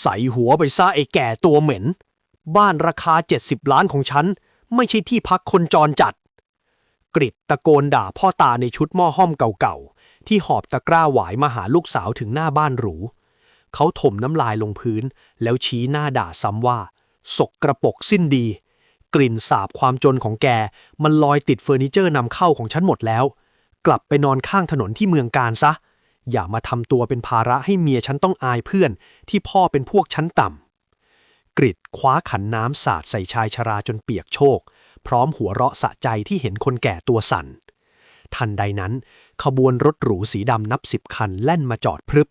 ใส่หัวไปซะไอ้แก่ตัวเหม็น บ้านราคา 70 ล้านของฉัน ไม่ใช่ที่พักคนจรจัด กริดตะโกนด่าพ่อตาในชุดหม้อห้อมเก่าๆ ที่หอบตะกร้าหวายมาหาลูกสาวถึงหน้าบ้านหรู เขาถมน้ำลายลงพื้น แล้วชี้หน้าด่าซ้ำว่า สกกระปกสิ้นดี กลิ่นสาบความจนของแก มันลอยติดเฟอร์นิเจอร์นำเข้าของฉันหมดแล้ว กลับไปนอนข้างถนนที่เมืองการซะ อย่ามาทำตัวเป็นภาระให้เมียฉันต้องอายเพื่อน ที่พ่อเป็นพวกชั้นต่ำกริดคว้าขันน้ำสาดใส่ชายชราจนเปียกโชก พร้อมหัวเราะสะใจที่เห็นคนแก่ตัวสั่น ทันใดนั้น ขบวนรถหรูสีดำนับสิบคันแล่นมาจอดพรึบ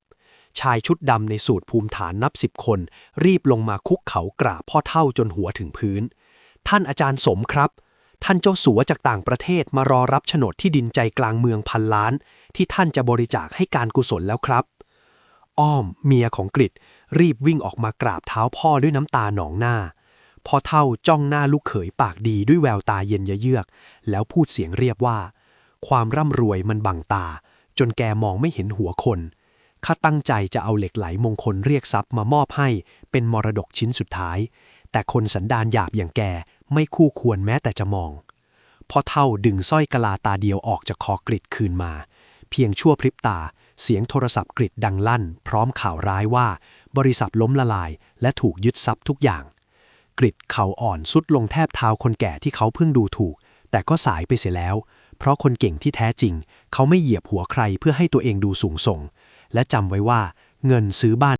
ชายชุดดำในสูตรภูมิฐานนับสิบคน รีบลงมาคุกเขากราบพ่อเท่าจนหัวถึงพื้น ท่านอาจารย์สมครับท่านเจ้าสัวจากต่างประเทศมารอรับโฉนดที่ดินใจกลางเมืองพันล้าน ที่ท่านจะบริจาคให้การกุศลแล้วครับ อ้อมเมียของกริดรีบวิ่งออกมากราบเท้าพ่อด้วยน้ำตาหนองหน้าพ่อเท่าจ้องหน้าลูกเขยปากดีด้วยแววตาเย็นเยือก แล้วพูดเสียงเรียบว่า ความร่ำรวยมันบังตา จนแกมองไม่เห็นหัวคนข้าตั้งใจจะเอาเหล็กไหลมงคลเรียกทรัพย์มามอบให้เป็นมรดกชิ้นสุดท้าย แต่คนสันดานหยาบอย่างแกไม่คู่ควรแม้แต่จะมองพ่อเท่าดึงสร้อยกะลาตาเดียวออกจากคอกริดคืนมา เพียงชั่วพริบตา เสียงโทรศัพท์กริดดังลั่น พร้อมข่าวร้ายว่า บริษัทล้มละลาย และถูกยึดทรัพย์ทุกอย่าง กริดเข่าอ่อนสุดลงแทบเท้าคนแก่ที่เขาเพิ่งดูถูก แต่ก็สายไปเสียแล้ว เพราะคนเก่งที่แท้จริง เขาไม่เหยียบหัวใครเพื่อให้ตัวเองดูสูงส่ง และจำไว้ว่า เงินซื้อบ้าน